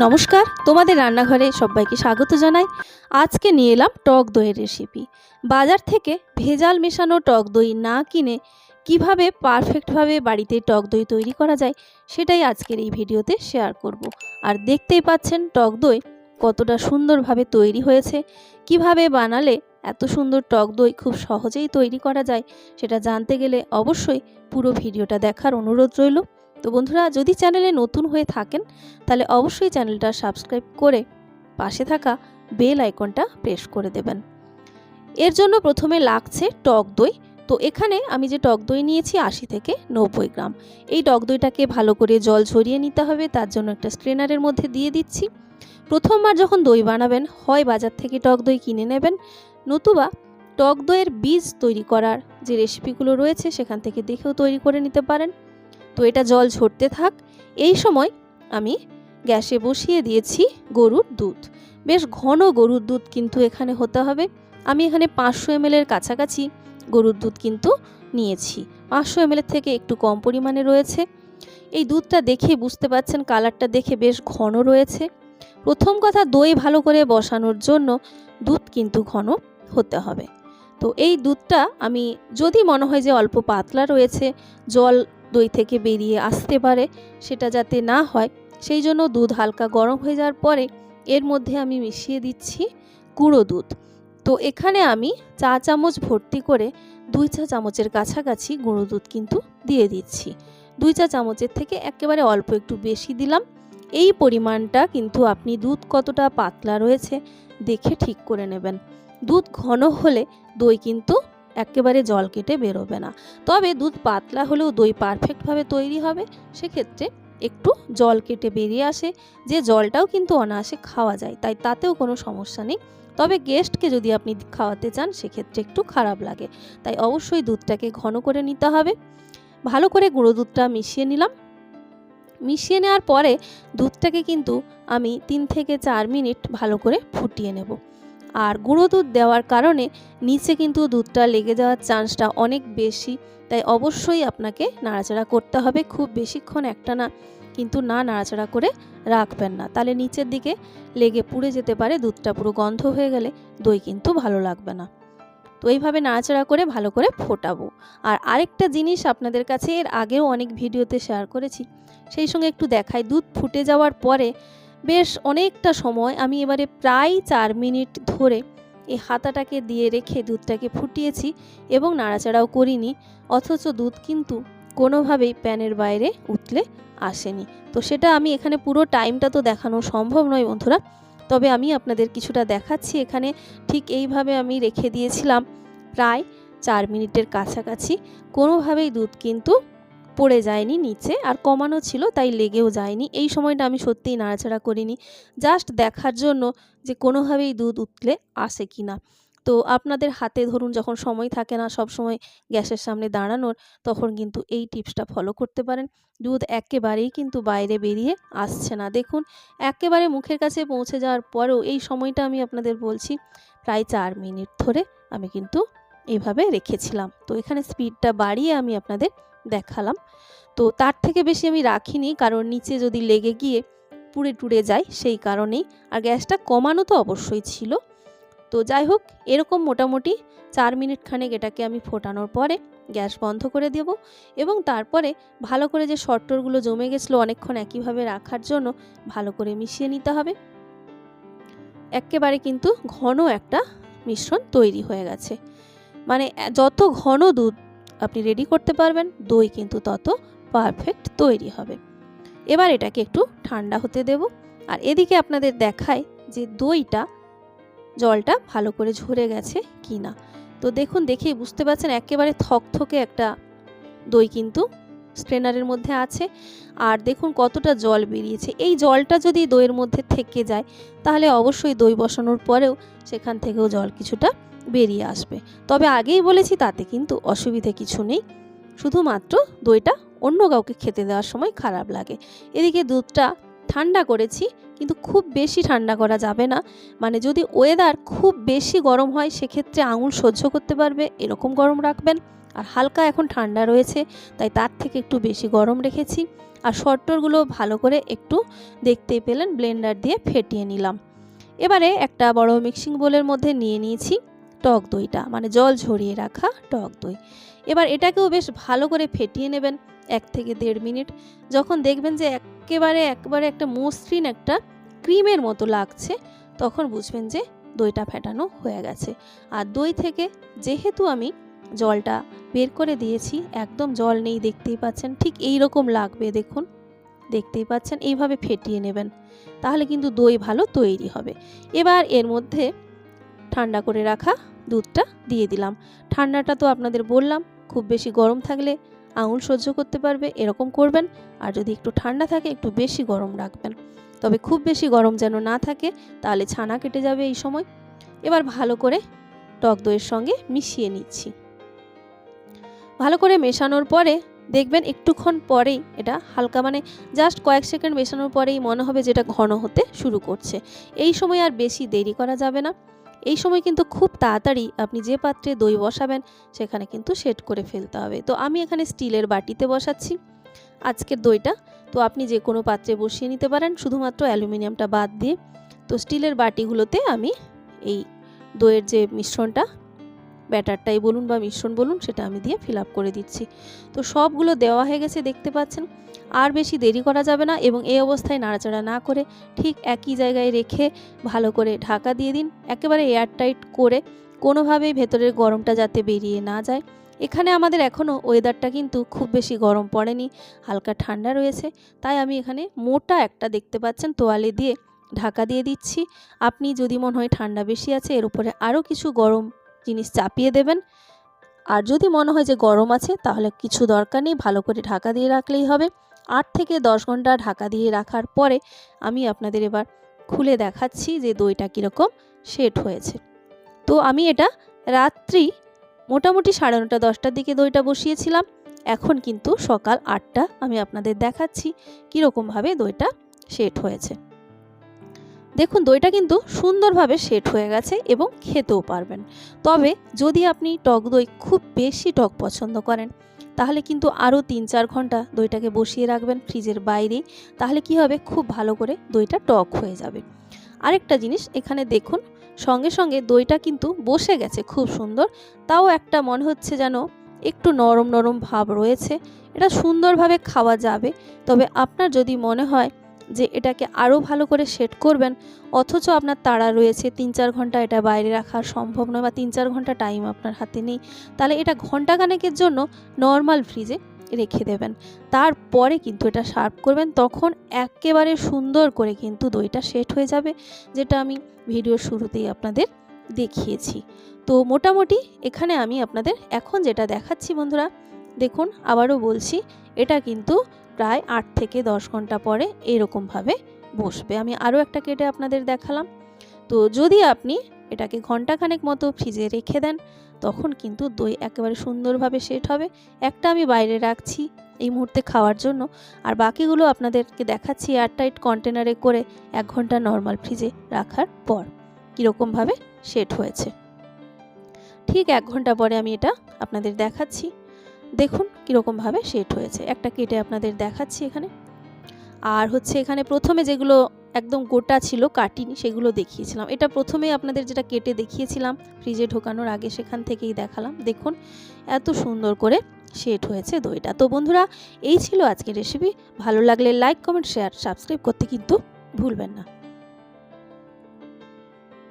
নমস্কার, তোমাদের রান্নাঘরে সবাইকে স্বাগত জানাই। আজকে নিয়ে এলাম টক দইয়ের রেসিপি বাজার থেকে ভেজাল মেশানো টক দই না কিনে কীভাবে পারফেক্টভাবে বাড়িতে টক দই তৈরি করা যায়, সেটাই আজকের এই ভিডিওতে শেয়ার করব। আর দেখতেই পাচ্ছেন টক দই কতটা সুন্দরভাবে তৈরি হয়েছে, কীভাবে বানালে এত সুন্দর টক দই খুব সহজেই তৈরি করা যায়, সেটা জানতে গেলে অবশ্যই পুরো ভিডিওটা দেখার অনুরোধ রইল। তো বন্ধুরা, যদি চ্যানেলে নতুন হয়ে থাকেন, তাহলে অবশ্যই চ্যানেলটা সাবস্ক্রাইব করে পাশে থাকা বেল আইকনটা প্রেস করে দেবেন। এর জন্য প্রথমে লাগছে টক দই। তো এখানে আমি যে টক দই নিয়েছি আশি থেকে নব্বই গ্রাম। এই টক দইটাকে ভালো করে জল ঝরিয়ে নিতে হবে, তার জন্য একটা স্ট্রেনারের মধ্যে দিয়ে দিচ্ছি। প্রথমবার যখন দই বানাবেন, হয় বাজার থেকে টক দই কিনে নেবেন, নতুবা টক দইয়ের বীজ তৈরি করার যে রেসিপিগুলো রয়েছে, সেখান থেকে দেখেও তৈরি করে নিতে পারেন। তো এটা জল ঝরতে থাক। এই সময় আমি গ্যাসে বসিয়ে দিয়েছি গরুর দুধ। বেশ ঘন গরুর দুধ কিন্তু এখানে হতে হবে। আমি এখানে পাঁচশো এমএলের কাছাকাছি গরুর দুধ কিন্তু নিয়েছি। পাঁচশো এমএলের থেকে একটু কম পরিমাণে রয়েছে। এই দুধটা দেখে বুঝতে পাচ্ছেন কালারটা দেখে বেশ ঘন রয়েছে। প্রথম কথা, দই ভালো করে বসানোর জন্য দুধ কিন্তু ঘন হতে হবে। তো এই দুধটা আমি, যদি মনে হয় যে অল্প পাতলা রয়েছে, জল দই থেকে বেরিয়ে আসতে পারে, সেটা যাতে না হয়। সেই জন্য দুধ হালকা গরম হয়ে যাওয়ার পরে এর মধ্যে আমি মিশিয়ে দিচ্ছি গুঁড়ো দুধ। তো এখানে আমি চা চামচ ভর্তি করে দুই চা চামচের কাছাকাছি গুঁড়ো দুধ কিন্তু দিয়ে দিচ্ছি। দুই চা চামচের থেকে একেবারে অল্প একটু বেশি দিলাম। এই পরিমাণটা কিন্তু আপনি দুধ কতটা পাতলা রয়েছে দেখে ঠিক করে নেবেন। দুধ ঘন হলে দই কিন্তু একেবারে জল কেটে বেরোবে না। তবে দুধ পাতলা হলেও দই পারফেক্টভাবে তৈরি হবে, সেক্ষেত্রে একটু জল কেটে বেরিয়ে আসে। যে জলটাও কিন্তু অনায়াসে খাওয়া যায়, তাই তাতেও কোনো সমস্যা নেই। তবে গেস্টকে যদি আপনি খাওয়াতে চান, সেক্ষেত্রে একটু খারাপ লাগে। তাই অবশ্যই দুধটাকে ঘন করে নিতে হবে। ভালো করে গুঁড়ো দুধটা মিশিয়ে নিলাম। মিশিয়ে নেওয়ার পরে দুধটাকে কিন্তু আমি তিন থেকে চার মিনিট ভালো করে ফুটিয়ে নেব। আর গুঁড়ো দুধ দেওয়ার কারণে নিচে কিন্তু দুধটা লেগে যাওয়ার চান্সটা অনেক বেশি। তাই অবশ্যই আপনাকে নাড়াচাড়া করতে হবে, খুব বেশিক্ষণ একটা না, কিন্তু না নাড়াচাড়া করে রাখবেন না। তাহলে নিচের দিকে লেগে পুড়ে যেতে পারে, দুধটা পুরো গন্ধ হয়ে গেলে দই কিন্তু ভালো লাগবে না। তো এইভাবে নাড়াচাড়া করে ভালো করে ফোটাবো। আর আরেকটা জিনিস আপনাদের কাছে এর আগেও অনেক ভিডিওতে শেয়ার করেছি, সেই সঙ্গে একটু দেখাই। দুধ ফুটে যাওয়ার পরে বেশ অনেকটা সময় আমি এবারে প্রায় চার মিনিট ধরে এই হাতাটাকে দিয়ে রেখে দুধটাকে ফুটিয়েছি এবং নাড়াচাড়াও করিনি, অথচ দুধ কিন্তু কোনোভাবেই প্যানের বাইরে উঠলে আসেনি। তো সেটা আমি এখানে পুরো টাইমটা তো দেখানো সম্ভব নয় বন্ধুরা, তবে আমি আপনাদের কিছুটা দেখাচ্ছি। এখানে ঠিক এইভাবে আমি রেখে দিয়েছিলাম প্রায় চার মিনিটের কাছাকাছি। কোনোভাবেই দুধ কিন্তু পড়ে যায়নি নিচে, আর কমানো ছিল, তাই লেগেও যায়নি। এই সময়টা আমি সত্যিই নাড়াচাড়া করিনি। জাস্ট দেখার জন্য যে কোনোভাবেই দুধ উতলে আসে কি না। তো আপনাদের হাতে ধরুন যখন সময় থাকে না, সব সময় গ্যাসের সামনে দাঁড়ানোর, তখন কিন্তু এই টিপসটা ফলো করতে পারেন। দুধ একেবারেই কিন্তু বাইরে বেরিয়ে আসছে না। দেখুন, একেবারে মুখের কাছে পৌঁছে যাওয়ার পরেও এই সময়টা আমি আপনাদের বলছি, প্রায় চার মিনিট ধরে আমি কিন্তু এইভাবে রেখেছিলাম। তো এখানে স্পিডটা বাড়িয়ে আমি আপনাদের দেখালাম। তো তার থেকে বেশি আমি রাখিনি, কারণ নিচে যদি লেগে গিয়ে পুড়ে টুড়ে যায় সেই কারণেই। আর গ্যাসটা কমানো তো অবশ্যই ছিল। তো যাই হোক, এরকম মোটামুটি চার মিনিট খানেক এটাকে আমি ফোটানোর পরে গ্যাস বন্ধ করে দেব এবং তারপরে ভালো করে যে শর্টরগুলো জমে গেছিল অনেকক্ষণ একইভাবে রাখার জন্য ভালো করে মিশিয়ে নিতে হবে। একেবারে কিন্তু ঘন একটা মিশ্রণ তৈরি হয়ে গেছে। মানে যত ঘন দুধ আপনি রেডি করতে পারবেন, দই কিন্তু তত পারফেক্ট তৈরি হবে। এবার এটাকে একটু ঠান্ডা হতে দেব। আর এদিকে আপনাদের দেখায় যে দইটা জলটা ভালো করে ঝরে গেছে কি না তো দেখুন, দেখেই বুঝতে পারছেন, একেবারে থকথকে একটা দই কিন্তু স্ট্রেনারের মধ্যে আছে। আর দেখুন কতটা জল বেরিয়েছে। এই জলটা যদি দইয়ের মধ্যে থেকে যায়, তাহলে অবশ্যই দই বসানোর পরেও সেখান থেকেও জল কিছুটা বেরিয়ে আসবে। তবে আগেই বলেছি তাতে কিন্তু অসুবিধে কিছু নেই। শুধুমাত্র দইটা অন্য কাউকে খেতে দেওয়ার সময় খারাপ লাগে। এদিকে দুধটা ঠান্ডা করেছি, কিন্তু খুব বেশি ঠান্ডা করা যাবে না। মানে যদি ওয়েদার খুব বেশি গরম হয়, সেক্ষেত্রে আঙুল সহ্য করতে পারবে, এরকম গরম রাখবেন। আর হালকা এখন ঠান্ডা রয়েছে, তাই তার থেকে একটু বেশি গরম রেখেছি। আর শর্টরগুলো ভালো করে একটু দেখতেই পেলেন ব্লেন্ডার দিয়ে ফেটিয়ে নিলাম। এবারে একটা বড় মিক্সিং বোলের মধ্যে নিয়ে নিয়েছি। টক দইটা মানে জল ঝরিয়ে রাখা টক দই। এবার এটাকেও বেশ ভালো করে ফেটিয়ে নেবেন এক থেকে দেড় মিনিট। যখন দেখবেন যে একেবারে, একবারে একটা মসৃণ একটা ক্রিমের মতো লাগছে, তখন বুঝবেন যে দইটা ফেটানো হয়ে গেছে। আর দই থেকে যেহেতু আমি জলটা বের করে দিয়েছি, একদম জল নেই দেখতেই পাচ্ছেন, ঠিক এই রকম লাগবে দেখুন। দেখতেই পাচ্ছেন, এইভাবে ফেটিয়ে নেবেন, তাহলে কিন্তু দই ভালো তৈরি হবে। এবার এর মধ্যে ঠান্ডা করে রাখা দুধটা দিয়ে দিলাম। ঠান্ডাটা তো আপনাদের বললাম, খুব বেশি গরম থাকলে আঙুল সহ্য করতে পারবে, এরকম করবেন। আর যদি একটু ঠান্ডা থাকে, একটু বেশি গরম রাখবেন। তবে খুব বেশি গরম যেন না থাকে, তাহলে ছানা কেটে যাবে এই সময়। এবার ভালো করে টক দইয়ের সঙ্গে মিশিয়ে নিচ্ছি। ভালো করে মেশানোর পরে দেখবেন একটুক্ষণ পরেই এটা হালকা মানে জাস্ট কয়েক সেকেন্ড মেশানোর পরেই মনে হবে যেটা ঘন হতে শুরু করছে। এই সময় আর বেশি দেরি করা যাবে না। এই সময় কিন্তু খুব তাড়াতাড়ি আপনি যে পাত্রে দই বসাবেন, সেখানে কিন্তু সেট করে ফেলতে হবে। তো আমি এখানে স্টিলের বাটিতে বসাচ্ছি আজকের দইটা। তো আপনি যে কোনো পাত্রে বসিয়ে নিতে পারেন, শুধুমাত্র অ্যালুমিনিয়ামটা বাদ দিয়ে। তো স্টিলের বাটিগুলোতে আমি এই দইয়ের যে মিশ্রণটা ব্যাটারটাই বলুন বা মিশ্রণ বলুন, সেটা আমি দিয়ে ফিল করে দিচ্ছি। তো সবগুলো দেওয়া হয়ে গেছে, দেখতে পাচ্ছেন। আর বেশি দেরি করা যাবে না এবং এই অবস্থায় নাড়াচাড়া না করে ঠিক একই জায়গায় রেখে ভালো করে ঢাকা দিয়ে দিন। একেবারে এয়ারটাইট করে কোনোভাবেই ভেতরের গরমটা যাতে বেরিয়ে না যায়। এখানে আমাদের এখনও ওয়েদারটা কিন্তু খুব বেশি গরম পড়েনি, হালকা ঠান্ডা রয়েছে। তাই আমি এখানে মোটা একটা দেখতে পাচ্ছেন তোয়ালে দিয়ে ঢাকা দিয়ে দিচ্ছি। আপনি যদি মনে হয় ঠান্ডা বেশি আছে, এর উপরে আরও কিছু গরম জিনিস চাপিয়ে দেবেন। আর যদি মনে হয় যে গরম আছে, তাহলে কিছু দরকার নেই, ভালো করে ঢাকা দিয়ে রাখলেই হবে। আট থেকে দশ ঘণ্টা ঢাকা দিয়ে রাখার পরে আমি আপনাদের এবার খুলে দেখাচ্ছি যে দইটা কীরকম সেট হয়েছে। তো আমি এটা রাত্রি মোটামুটি সাড়ে নটা, দশটার দিকে দইটা বসিয়েছিলাম। এখন কিন্তু সকাল আটটা আমি আপনাদের দেখাচ্ছি কীরকমভাবে দইটা সেট হয়েছে। দেখুন, দইটা কিন্তু সুন্দরভাবে সেট হয়ে গেছে এবং খেতেও পারবেন। তবে যদি আপনি টক দই খুব বেশি টক পছন্দ করেন, তাহলে কিন্তু আরও তিন চার ঘণ্টা দইটাকে বসিয়ে রাখবেন ফ্রিজের বাইরে, তাহলে কি হবে? খুব ভালো করে দইটা টক হয়ে যাবে। আরেকটা জিনিস এখানে দেখুন, সঙ্গে সঙ্গে দইটা কিন্তু বসে গেছে খুব সুন্দর। তাও একটা মনে হচ্ছে যেন একটু নরম নরম ভাব রয়েছে। এটা সুন্দরভাবে খাওয়া যাবে, তবে আপনার যদি মনে হয় যে এটাকে আরও ভালো করে সেট করবেন, অথচ আপনার তাড়া রয়েছে। তিন চার ঘণ্টা এটা বাইরে রাখা সম্ভব নয় বা তিন চার ঘণ্টা টাইম আপনার হাতে নেই। তাহলে এটা ঘন্টাখানেকের জন্য নর্মাল ফ্রিজে রেখে দেবেন। তারপরে কিন্তু এটা সার্ভ করবেন। তখন একেবারে সুন্দর করে কিন্তু দইটা সেট হয়ে যাবে, যেটা আমি ভিডিওর শুরুতেই আপনাদের দেখিয়েছি। তো মোটামুটি এখানে আমি আপনাদের এখন যেটা দেখাচ্ছি বন্ধুরা, দেখুন, আবারও বলছি, এটা কিন্তু প্রায় আট থেকে দশ ঘণ্টা পরে এরকমভাবে বসবে। আমি আরও একটা কেটে আপনাদের দেখালাম। তো যদি আপনি এটাকে ঘন্টাখানেক মতো ফ্রিজে রেখে দেন, তখন কিন্তু দই একেবারে সুন্দরভাবে সেট হবে। একটা আমি বাইরে রাখছি এই মুহূর্তে খাওয়ার জন্য। আর বাকিগুলো আপনাদেরকে দেখাচ্ছি এয়ারটাইট কন্টেনারে করে এক ঘণ্টা নর্মাল ফ্রিজে রাখার পর কীরকমভাবে সেট হয়েছে। ঠিক এক ঘণ্টা পরে আমি এটা আপনাদের দেখাচ্ছি। দেখুন কীরকমভাবে সেট হয়েছে। একটা কেটে আপনাদের দেখাচ্ছি এখানে। আর হচ্ছে এখানে প্রথমে যেগুলো একদম গোটা ছিল কাটিনি, সেগুলো দেখিয়েছিলাম। এটা প্রথমে আপনাদের যেটা কেটে দেখিয়েছিলাম ফ্রিজে ঢোকানোর আগে সেখান থেকেই দেখালাম। দেখুন, এত সুন্দর করে সেট হয়েছে দইটা। তো বন্ধুরা, এই ছিল আজকের রেসিপি ভালো লাগলে লাইক কমেন্ট শেয়ার সাবস্ক্রাইব করতে কিন্তু ভুলবেন না।